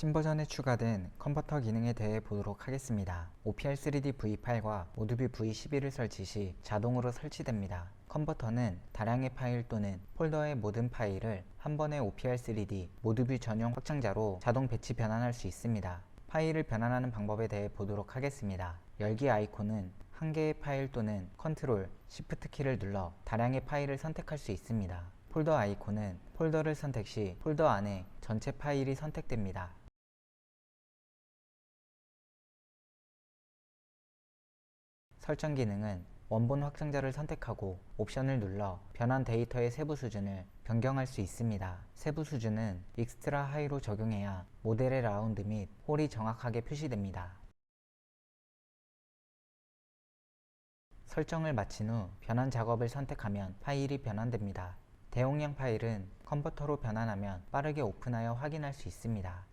신버전에 추가된 컨버터 기능에 대해 보도록 하겠습니다. OPR3D V8과 모두비 V11을 설치 시 자동으로 설치됩니다. 컨버터는 다량의 파일 또는 폴더의 모든 파일을 한 번에 OPR3D 모두뷰 전용 확장자로 자동 배치 변환할 수 있습니다. 파일을 변환하는 방법에 대해 보도록 하겠습니다. 열기 아이콘은 한 개의 파일 또는 컨트롤, 시프트 키를 눌러 다량의 파일을 선택할 수 있습니다. 폴더 아이콘은 폴더를 선택 시 폴더 안에 전체 파일이 선택됩니다. 설정 기능은 원본 확장자를 선택하고 옵션을 눌러 변환 데이터의 세부 수준을 변경할 수 있습니다. 세부 수준은 익스트라 하이로 적용해야 모델의 라운드 및 홀이 정확하게 표시됩니다. 설정을 마친 후 변환 작업을 선택하면 파일이 변환됩니다. 대용량 파일은 컨버터로 변환하면 빠르게 오픈하여 확인할 수 있습니다.